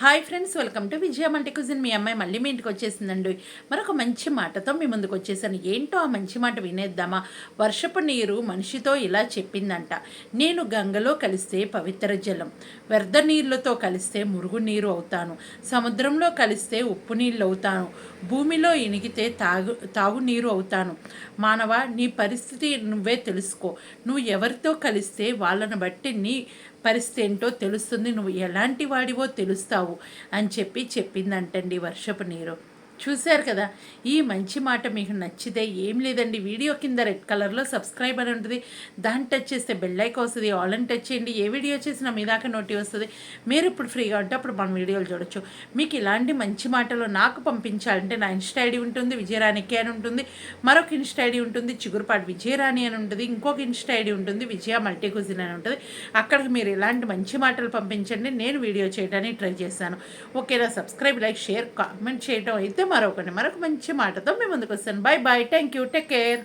Hi friends welcome to Vijaya multi cuisine మీ అమ్మాయి మళ్ళీ మీ ఇంటికి వచ్చేసిందండి. మరొక మంచి మాటతో మీ ముందుకు వచ్చేసాను. ఏంటో ఆ మంచి మాట వినేద్దామా? వర్షపు నీరు మనిషితో ఇలా చెప్పిందంట. నేను గంగలో కలిస్తే పవిత్ర జలం వ్యర్థ నీళ్ళతో కలిస్తే మురుగు నీరు అవుతాను. సముద్రంలో కలిస్తే ఉప్పు నీళ్ళు అవుతాను. భూమిలో ఇనిగితే తాగు తాగునీరు అవుతాను. మానవ నీ పరిస్థితి నువ్వే తెలుసుకో. నువ్వు ఎవరితో కలిస్తే వాళ్ళని బట్టి నీ పరిస్థితి ఏంటో తెలుస్తుంది. నువ్వు ఎలాంటి వాడివో తెలుస్తావు. అని చెప్పి చెప్పిందంటండి వర్షపు నీరు. చూశారు కదా? ఈ మంచి మాట మీకు నచ్చితే ఏం లేదండి. వీడియో కింద రెడ్ కలర్లో సబ్స్క్రైబ్ అని ఉంటుంది. దాన్ని టచ్ చేస్తే బెల్లైక్ వస్తుంది. ఆల్ అని టచ్ చేయండి. ఏ వీడియో చేసినా మీ దాకా నోటి వస్తుంది. మీరు ఇప్పుడు ఫ్రీగా ఉంటే అప్పుడు మన వీడియోలు చూడొచ్చు. మీకు ఇలాంటి మంచి మాటలు నాకు పంపించాలంటే నా ఇన్స్టా ఐడి ఉంటుంది విజయరాణికి అని ఉంటుంది. మరొక ఇన్స్టా ఐడి ఉంటుంది చిగురుపాటి విజయరాణి అని ఉంటుంది. ఇంకొక ఇన్స్టా ఐడి ఉంటుంది విజయ మల్టీ కుజిన్ అని ఉంటుంది. అక్కడికి మీరు ఇలాంటి మంచి మాటలు పంపించండి. నేను వీడియో చేయడానికి ట్రై చేశాను ఓకేనా? సబ్స్క్రైబ్ లైక్ షేర్ కామెంట్ చేయడం అయితే మరొకటి మరొక మంచి మాటతో మేము ముందుకు వస్తాను. Bye bye thank you take care